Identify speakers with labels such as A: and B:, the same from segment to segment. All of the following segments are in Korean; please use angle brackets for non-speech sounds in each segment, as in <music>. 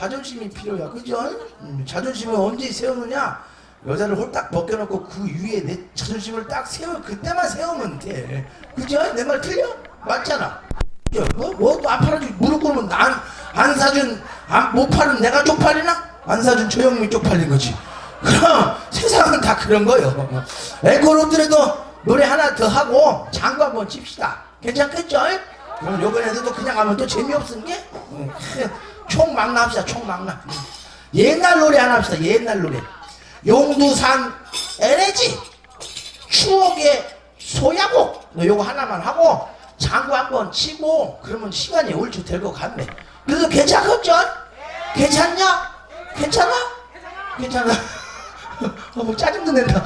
A: 자존심이 필요야, 그죠? 음, 자존심을 언제 세우느냐? 여자를 홀딱 벗겨놓고 그 위에 내 자존심을 딱 세워 그때만 세우면 돼, 그죠? 내 말 틀려? 맞잖아. 야, 뭐, 뭐, 또 아파라지 무릎 꿇으면 난, 안 사준, 안, 못 팔은 내가 쪽팔리나? 안 사준 조영미 쪽팔린 거지. 그럼 세상은 다 그런 거요. 에코로드라도 노래 하나 더 하고 장구 한번 칩시다. 괜찮겠죠? 그럼 요번에도 그냥 하면 또 재미없은 게? 응. 총망라 합시다, 총망라. 옛날 노래 하나 합시다, 옛날 노래. 용두산 LG 추억의 소야곡 너 요거 하나만 하고 장구 한번 치고 그러면 시간이 얼추 될 것 같네 그래도 괜찮겠죠? 괜찮냐? 괜찮아? 괜찮아 <laughs> 어, 뭐 짜증도 낸다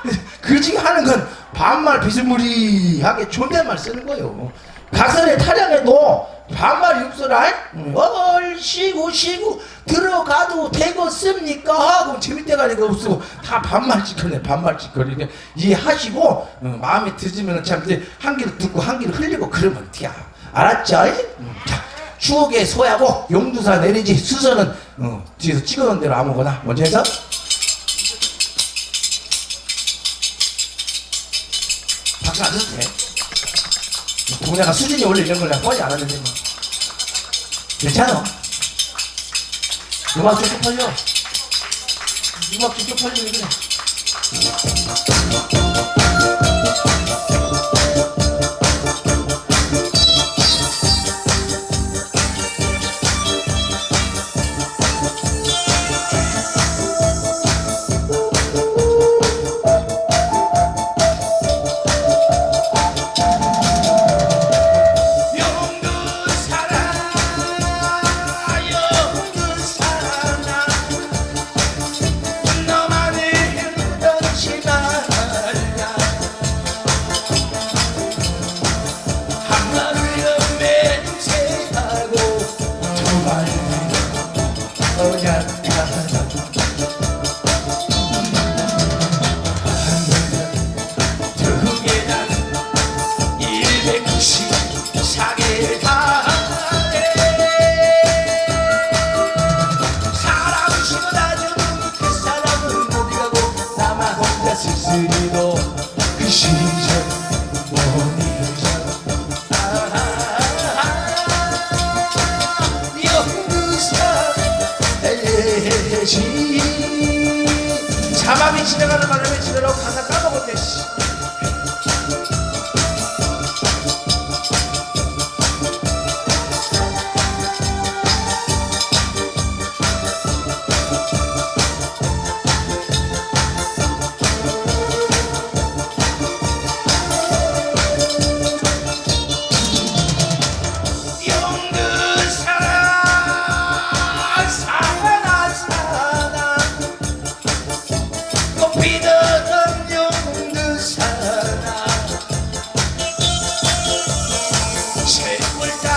A: <laughs> 그지 하는 건 반말 비스무리하게 존댓말 쓰는 거예요 가설의 타령에도 반말 육설할 얼씨구 시구 들어가도 되겠습니까? 하고 재밌대 가니까 없고 다 반말 짓거네 반말 짓거리네. 이해하시고 어, 마음에 드시면 참 이제 한 귀를 듣고 한 귀를 흘리고 그러면 돼야 알았죠? 음, 자 추억의 소야고 용두사 내리지 수서는 어, 뒤에서 찍어놓은 대로 아무거나. 먼저 해서. 박수 안 쳐도 돼 동네가 수준이 원래 이런 걸 내가 뻔히 알았는데 뭐. 괜찮아. 음악 좀 쪽팔려. 음악 좀 쪽팔려 왜 그래 혼자 쓸쓸히 세월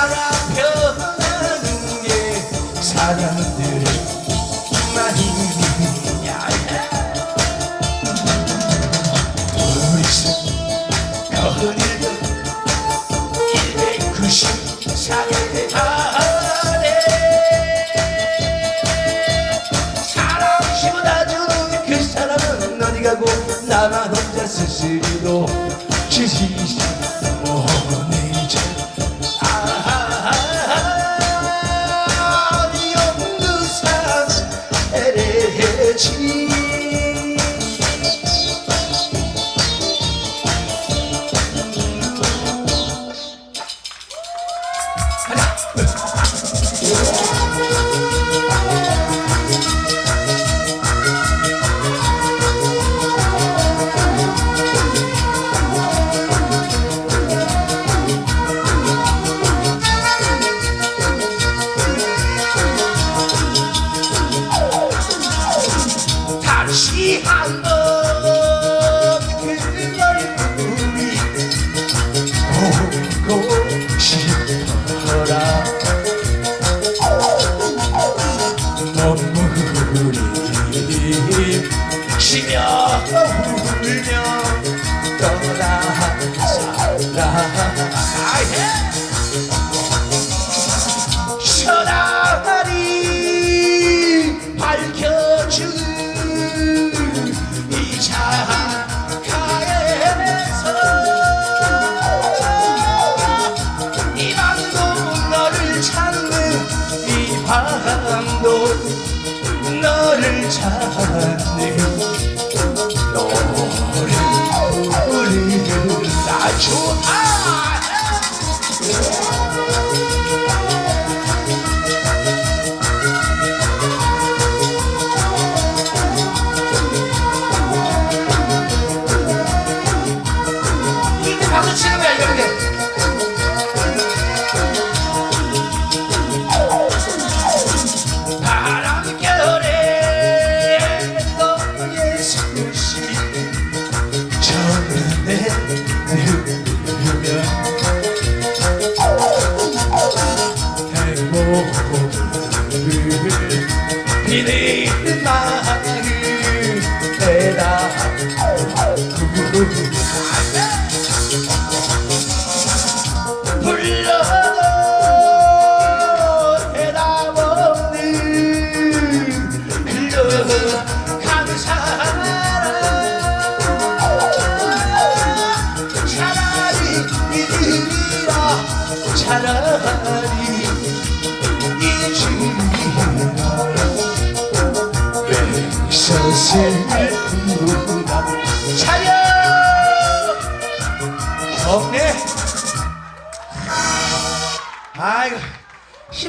A: 비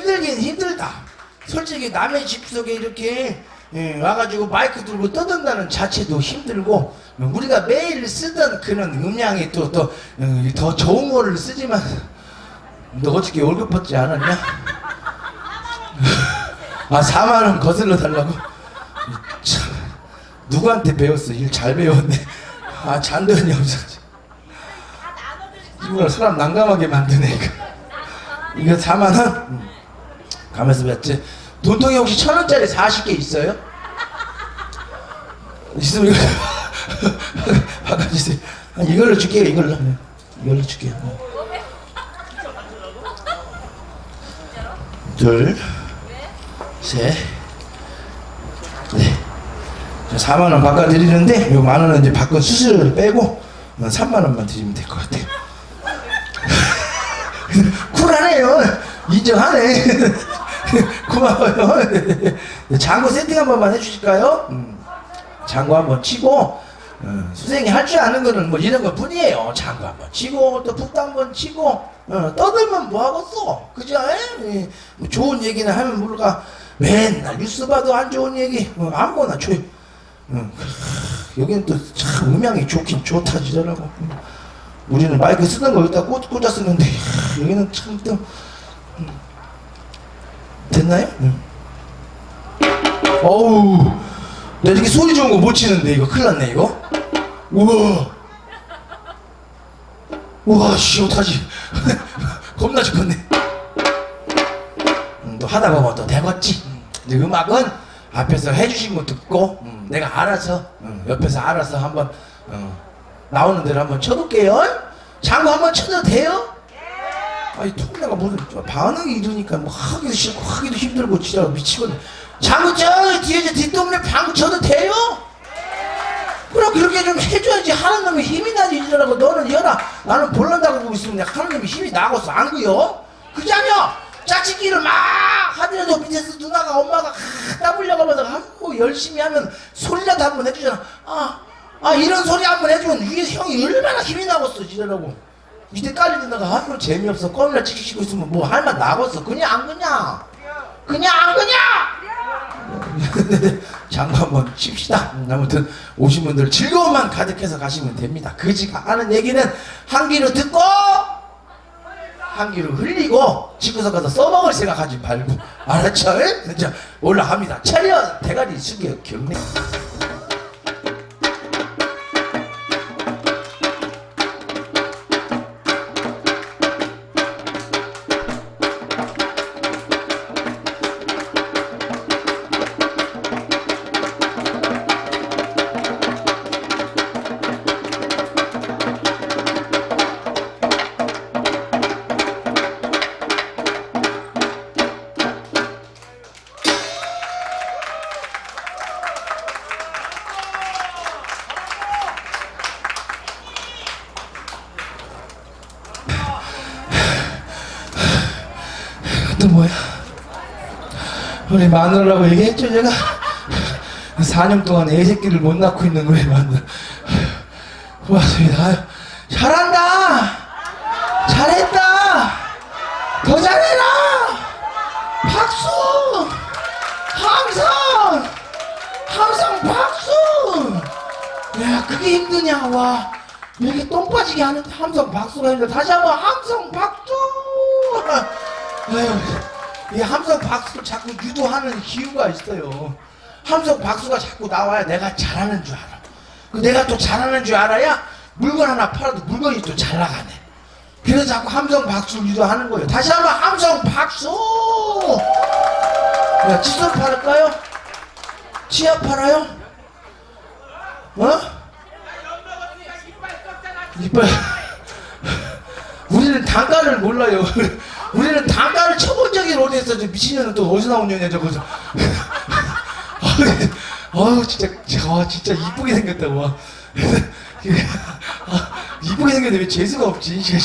A: 힘들긴 힘들다. 솔직히 남의 집 속에 이렇게 예, 와가지고 마이크 들고 떠든다는 자체도 힘들고 어, 우리가 매일 쓰던 그런 음량이 또또더 좋은 거를 쓰지만 너 어저께 월급 받지 않았냐? <laughs> 아 4만 원 거슬러 달라고? 참 누구한테 배웠어? 일 잘 배웠네. 아 잔돈이 없어. 이거 사람 난감하게 만드네 이거. 이거 4만 원? 음. 가면서 뱉지. 돈통이 혹시 천 원짜리 40개 있어요? 있으면 이거 <laughs> 바꿔주세요. 아, 이걸로 줄게요. 이걸로. 네. 이걸로 줄게요. 네. 둘, 셋, 네. 4만 원 바꿔드리는데 요 만 원은 이제 바꾼 수수료를 빼고 3만 원만 드리면 될 것 같아요. <laughs> 쿨하네요. 인정하네. <laughs> <laughs> 고마워요. 장고 세팅 한 번만 해주실까요? 음, 장고 한번 치고 어, 선생님이 할 줄 아는 거는 뭐 이런 것 뿐이에요. 장고 한번 치고 또 북도 한번 치고 어, 떠들면 뭐 하겠어. 그죠? 예? 뭐 좋은 얘기나 하면 모를까 맨날 뉴스 봐도 안 좋은 얘기 어, 아무거나 줘요. 어, 여기는 또 참 음향이 좋긴 좋다 지더라고. 우리는 마이크 쓰던 거 여기다 꽂, 꽂아 쓰는데 여기는 참또 음. 됐나요? 응. 어우. 나 이렇게 소리 좋은 거 못 치는데 이거 큰일 났네 이거. 우와. 우와 씨 어떡하지? <laughs> 겁나 죽겠네. 음, 또 하다 보면 또 되겠지. 음, 음악은 앞에서 해주신 거 듣고 음, 내가 알아서 음, 옆에서 알아서 한번 어, 나오는 대로 한번 쳐볼게요. 장구 한번 쳐도 돼요? 아니 통내가 무슨 저 반응이 이러니까 뭐 하기도 싫고 하기도 힘들고 진짜 장구 저 뒤에 저 뒷동네 방구 쳐도 돼요? 그럼 그렇게 좀 해줘야지 놈이 힘이 나지 이러라고 너는 여라 나는 볼란다고 보고 있으면 놈이 힘이 나고서 안 그요? 그자녀 짜치기를 막 하더라도 밑에서 누나가 엄마가 땀 흘려가면서 한뭐 열심히 하면 소리라도 한번 해주잖아. 아, 아 이런 소리 한번 해주면 위에서 형이 얼마나 힘이 나겠어 이러라고 깔리 누나가 아무 재미없어 껌이나 찍히고 있으면 뭐할만 나겠어 그냥 안 그냐 그냥 안 그냐 <laughs> 장구 한번 칩시다. 음, 아무튼 오신 분들 즐거움만 가득해서 가시면 됩니다. 그지가 하는 얘기는 한 귀로 듣고 한 귀로 흘리고 집구석 가서 써먹을 생각하지 말고 알았죠? 예? 자 올라갑니다. 차려 대가리 숙여 경례. 우리 마누라라고 얘기했죠 제가? <laughs> 4년 동안 애 새끼를 못 낳고 있는 우리 마누라. <sighs> 고맙습니다. 아유, 잘한다! 잘했다! 더 잘해라! 박수! 함성 함성 박수! 야 그게 힘드냐? 와 이렇게 똥 빠지게 하는데 함성 박수가 힘들어 다시 한번 함성 박수! <laughs> 아유 이 함성 박수를 자꾸 유도하는 이유가 있어요. 함성 박수가 자꾸 나와야 내가 잘하는 줄 알아. 그 내가 또 잘하는 줄 알아야 물건 하나 팔아도 물건이 또 잘 나가네. 그래서 자꾸 함성 박수를 유도하는 거예요. 다시 한번 함성 박수! 야 칫솔 팔을까요? 치약 팔아요? 어? 이빨. <laughs> 우리는 단가를 몰라요 <laughs> 우리는 단가를 쳐본 적이 어디서 저 미친년은 또 어디서 나온 년이야? 저거. <laughs> 저 아우 진짜 저, 와, 진짜 이쁘게 생겼다 와 아, 이쁘게 생겼는데 왜 재수가 없지? <laughs>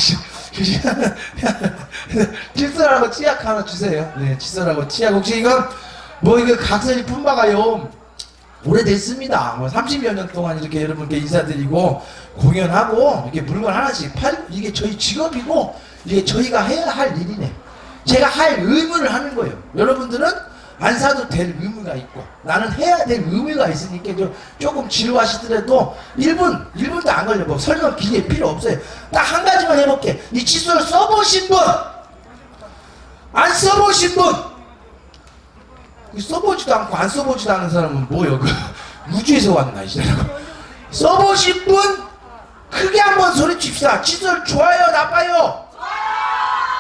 A: 칫솔하고 치약 하나 주세요. 네 칫솔하고 치약. 혹시 이건 뭐 이거 각설이 품바가요. 오래됐습니다. 뭐 30여 년 동안 이렇게 여러분께 인사드리고 공연하고 이렇게 물건 하나씩 팔 이게 저희 직업이고 이게 저희가 해야 할 일이네. 제가 할 의무를 하는 거예요. 여러분들은 안 사도 될 의무가 있고 나는 해야 될 의무가 있으니까 좀 조금 지루하시더라도 1분 1분도 안 걸려 뭐 설명 기계 필요 없어요. 딱 한 가지만 해볼게. 이 칫솔 써보신 분, 안 써보신 분. 써보지도 않고 안 써보지도 않은 사람은 뭐요? 그 우주에서 왔나. 써보신 분 크게 한번 소리칩시다. 칫솔 좋아요, 나빠요?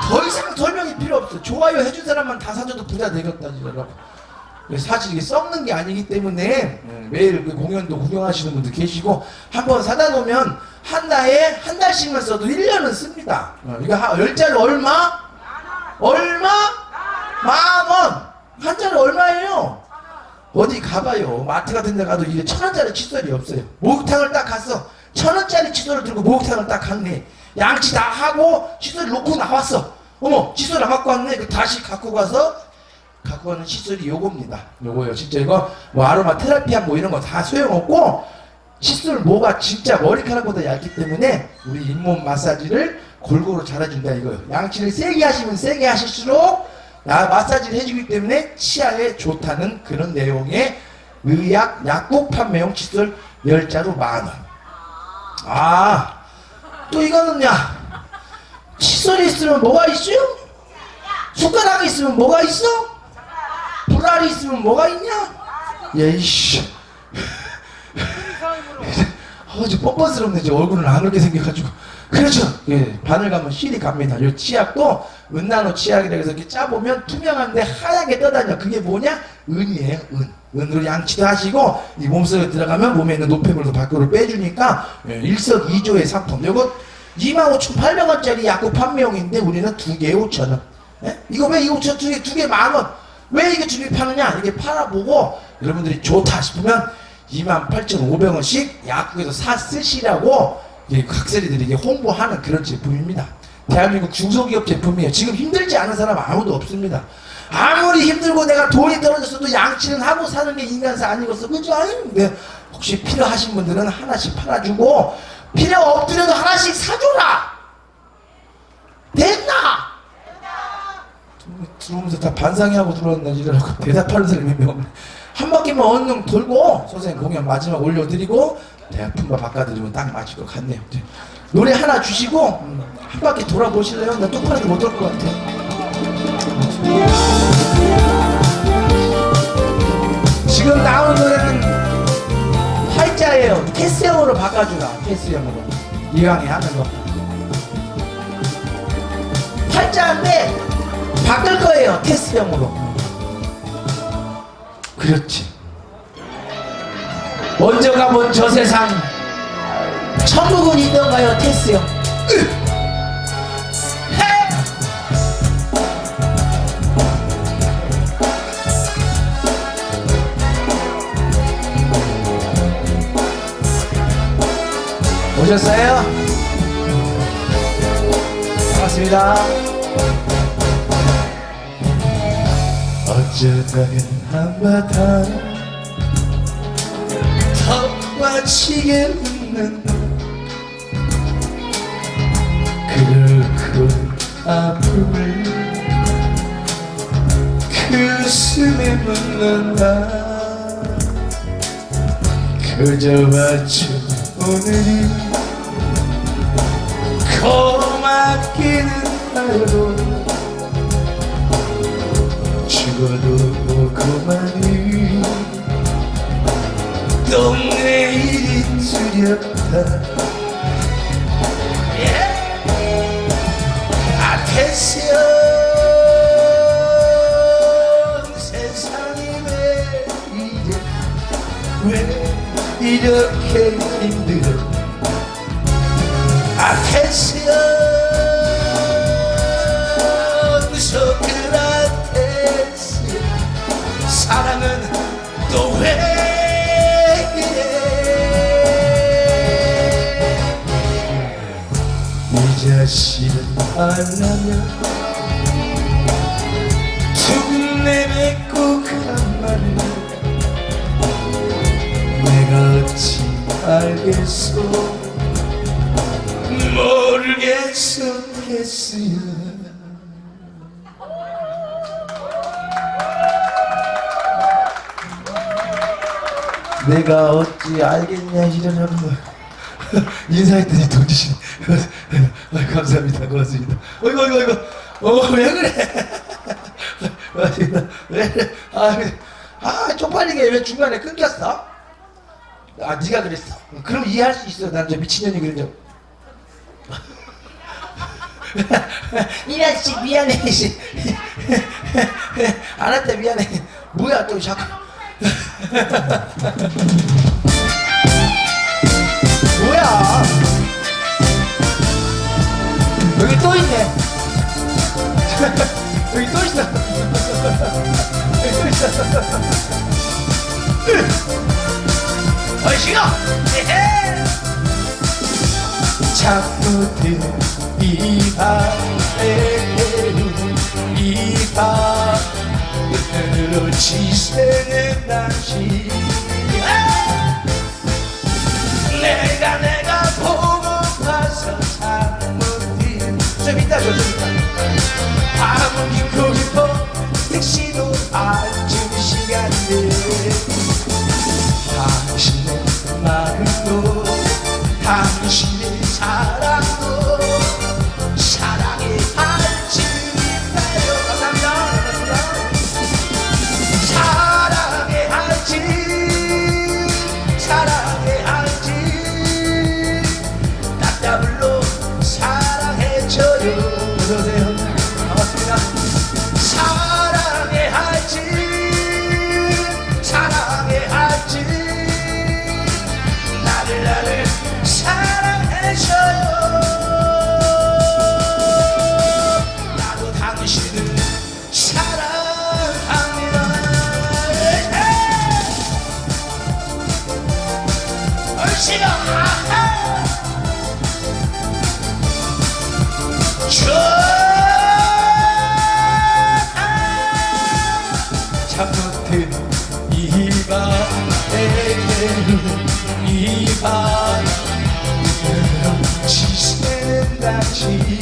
A: 더 이상 설명이 필요 없어. 좋아요 해준 사람만 다 사줘도 부자 되겠다 여러분. 사실 이게 썩는 게 아니기 때문에 음, 매일 그 공연도 구경하시는 분들 계시고 한 번 사다 놓으면 한 달에 한 달씩만 써도 1년은 씁니다. 어, 이거 한- 열짜리 얼마? 얼마? 만 원. 한 짜리 얼마예요? 어디 가봐요. 마트 같은 데 가도 이게 천 원짜리 칫솔이 없어요. 목욕탕을 딱 갔어. 천 원짜리 칫솔을 들고 목욕탕을 딱 갔네. 양치 다 하고 칫솔 놓고 나왔어. 어머, 칫솔 안 갖고 왔네. 그 다시 갖고 가서 갖고 가는 칫솔이 요겁니다. 요거요. 진짜 이거 뭐 아로마 테라피아 뭐 이런 거 다 소용없고 칫솔 모가 진짜 머리카락보다 얇기 때문에 우리 잇몸 마사지를 골고루 잘해준다 이거요. 양치를 세게 하시면 세게 하실수록 나 마사지를 해주기 때문에 치아에 좋다는 그런 내용의 의약 약국 판매용 칫솔 10자루 만원. 아, 또 이거는야. 칫솔이 있으면 뭐가 있어요? 숟가락이 있으면 뭐가 있어? 불알이 있으면 뭐가 있냐? 예이씨. <laughs> 뻔뻔스럽네. 저 얼굴은 안 울게 생겨가지고. 그렇죠. 예, 바늘 가면 실이 갑니다. 요 치약도 은나노 치약이라 해서 이렇게 짜보면 투명한데 하얗게 떠다녀. 그게 뭐냐? 은이에요. 은. 은으로 양치도 하시고 이 몸속에 들어가면 몸에 있는 노폐물도 밖으로 빼주니까 예, 일석이조의 상품. 요거 25,800원짜리 약국 판매용인데 우리는 두 개에 5,000원. 예? 이거 왜 이거 두 개, 두개 만 원? 왜 이게 두개 파느냐? 이게 팔아보고 여러분들이 좋다 싶으면 28,500원씩 약국에서 사 쓰시라고 각설이들이 홍보하는 그런 제품입니다. 대한민국 중소기업 제품이에요. 지금 힘들지 않은 사람 아무도 없습니다. 아무리 힘들고 내가 돈이 떨어졌어도 양치는 하고 사는 게 인간사 아니겠어. 그죠? 네. 혹시 필요하신 분들은 하나씩 팔아주고 필요 없더라도 하나씩 사줘라. 됐나? 들어오면서 다 반상회 하고 들어왔나 이러고 <laughs> 대답하는 사람이 몇 명. 한 바퀴만 언능 돌고 선생님 공연 마지막 올려드리고 대학 품바 바꿔드리면 딱 맞을 것 같네요. 노래 하나 주시고 음, 한 바퀴 돌아보실래요? 나 똑바로 못올 것 같아. 지금 나오는 노래는 활자예요. 캐스형으로 바꿔주라. 캐스형으로 이왕에 하는 거. 활자인데 바꿀 거예요. 테스형으로. 그렇지. 먼저 가본 저 세상 천국은 있던가요, 테스형? 오셨어요? 반갑습니다. 젖어가는 한바탕 턱받치게 웃는 너 아픔을 그 숨에 묻는다 그저 맞춰 오늘이 고맙기는 하여도 죽어도 그만이 또 내일이 두렵다 아테시온 세상이 왜 이래 왜 이렇게 힘들어? 아테시온 소크라테스 사랑은 또왜 이래 이 자식 두근 내뱉고 가만히 내가 어찌 알겠소? 모르겠어 했으야 내가 어찌 알겠냐 이러냐고 <laughs> 인사했더니 돈 주시네 아, 감사합니다. 고맙습니다. 어이구 어이구 어이구. <laughs> 고맙습니다. 왜 그래? 아, 그래. 아 쪽팔리게 왜 중간에 끊겼어? 아 네가 그랬어. 그럼 이해할 수 있어. 난 저 미친년이 그런 적. <laughs> 미안 씨 미안해. 씨 알았다 미안해. 뭐야 또 자꾸 뭐야 여기 또 있네 여기 또 있어 여기 또 있어 어이 싫어 에헤. 자꾸 이 밤에 이 밤으로 지새는 당신 내가 내가 보고파서 잘못된 좀 이따 줘좀 이따 밤은 깊고 깊어 택시도 아침 시간대 당신의 마음 지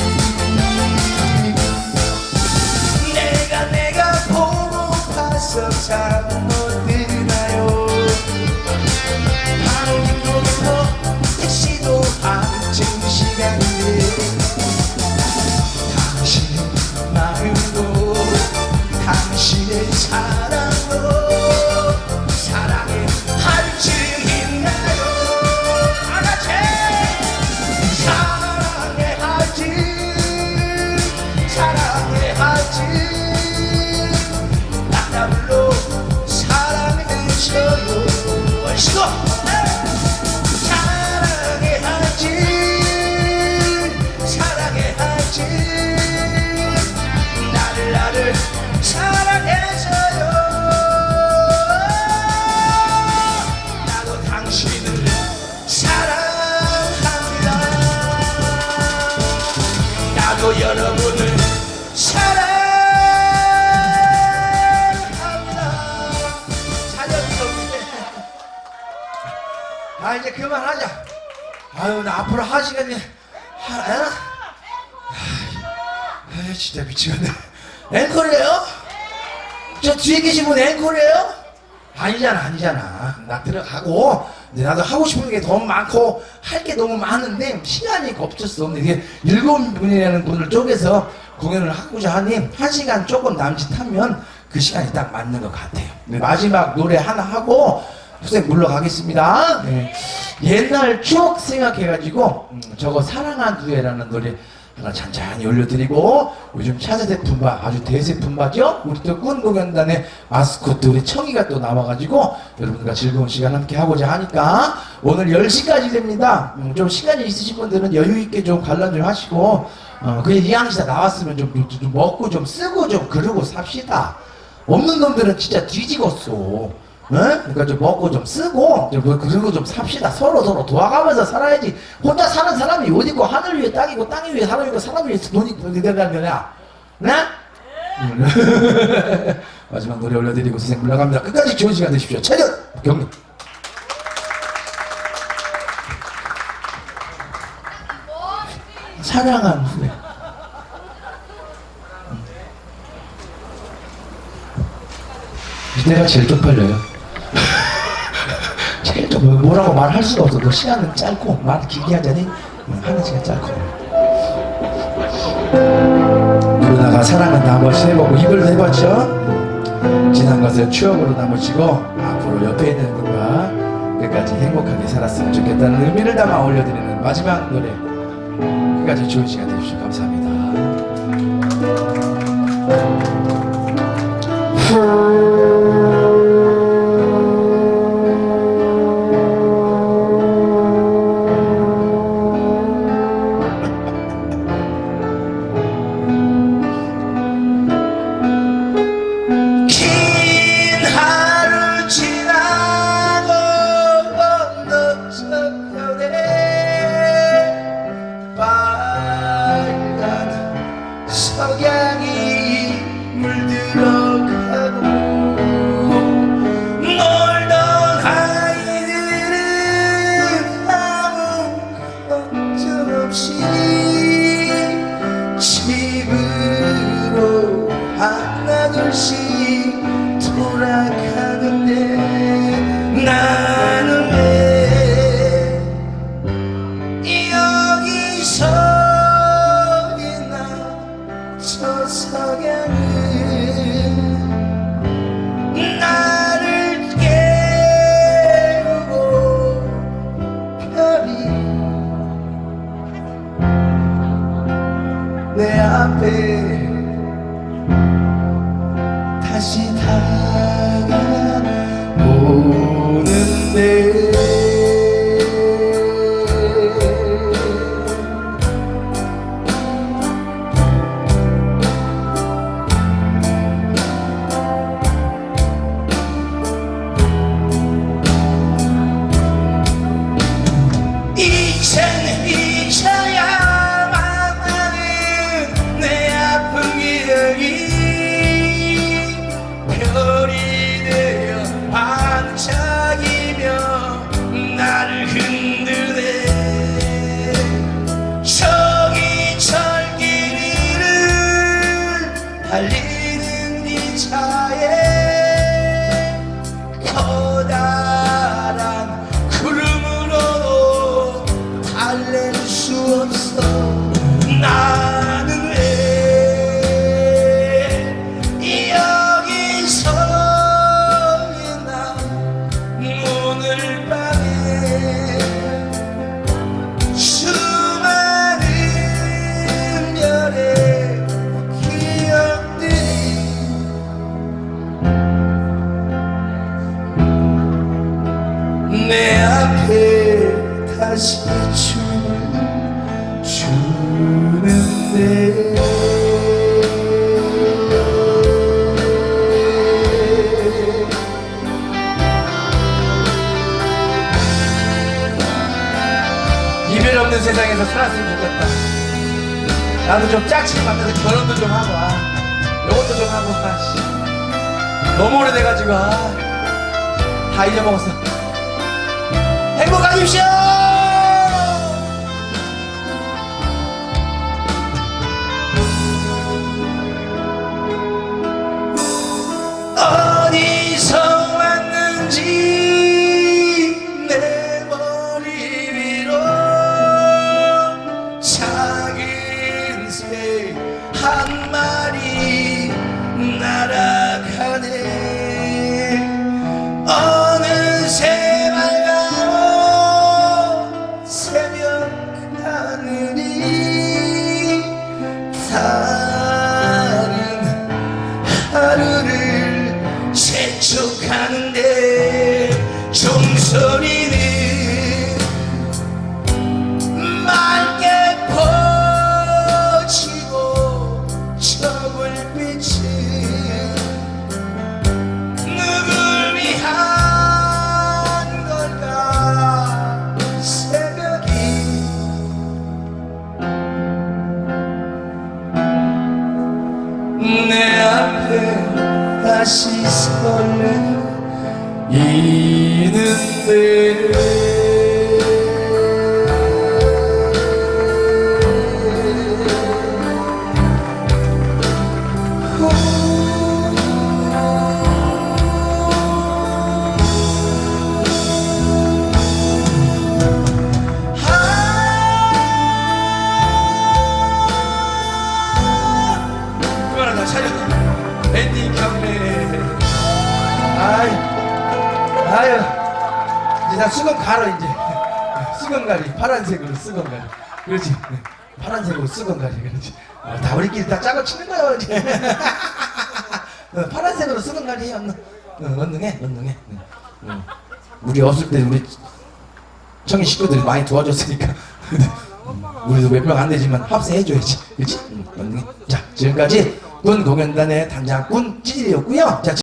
A: 앞으로 한 시간이 하, 에? 아 진짜 미치겠네. 앵콜이에요? 저 뒤에 계신 분 앵콜이에요? 아니잖아 아니잖아. 나 들어가고 근데 나도 하고 싶은 게 너무 많고 할 게 너무 많은데 시간이 없었어. 근데 이게 일곱 분이라는 분을 쪼개서 공연을 하고자 하니 한 시간 조금 남짓하면 그 시간이 딱 맞는 것 같아요. 네, 마지막 노래 하나 하고 선생님 물러가겠습니다. 네. 옛날 추억 생각해가지고 음, 저거 사랑한 후회라는 노래 하나 잔잔히 올려드리고 요즘 차세대 품바 아주 대세 품바죠? 우리 또 꾼 공연단의 마스코트 우리 청이가 또 나와가지고 여러분과 즐거운 시간 함께 하고자 하니까 오늘 10시까지 됩니다. 음, 좀 시간이 있으신 분들은 여유 있게 좀 관람 좀 하시고 어, 그냥 이왕시다 나왔으면 좀, 좀, 좀 먹고 좀 쓰고 좀 그러고 삽시다. 없는 놈들은 진짜 뒤지겠어. 응? 그러니까 좀 먹고 좀 쓰고 좀뭐 그리고 좀 삽시다. 서로 서로 도와가면서 살아야지. 혼자 사는 사람이 어디 있고 하늘 위에 땅이고 땅 위에 사람이고 사람 위에 돈이 되는 거냐? 네? 음. <laughs> 마지막 노래 올려드리고 선생님 물러갑니다. 끝까지 좋은 시간 되십시오. 차렷 경례. 사랑한 후에. 이때가 제일 쪽팔려요. 좀 뭐라고 말할 수가 없어. 너 시간은 짧고 말 길게 하자니 응, 하는 시간 짧고. 누나가 사랑은 한번 해보고 이별도 해봤죠. 지난 것을 추억으로 남으시고 앞으로 옆에 있는 분과 끝까지 행복하게 살았으면 좋겠다는 의미를 담아 올려드리는 마지막 노래. 끝까지 좋은 시간 되십시오. 감사합니다. <laughs> 살았으면 좋겠다. 나도 좀 짝짓 만나서 결혼도 좀 하고 아, 요것도 좀 하고 아, 씨. 너무 오래돼가지고 아, 다 잊어먹었어. 행복하십시오 파란색으로 수건 가리 그렇지 아, 다 우리끼리 다 짜고 치는 거야 이제. <laughs> 어, 파란색으로 가리 해 언능 어, 언능해 언능해. 우리 없을 때 우리 청인 식구들이 많이 도와줬으니까. <laughs> 우리도 몇 명 안 되지만 합세해줘야지. 그렇지 응, 언능해. 자 지금까지 군 공연단의 단장군 찌질이었고요. 자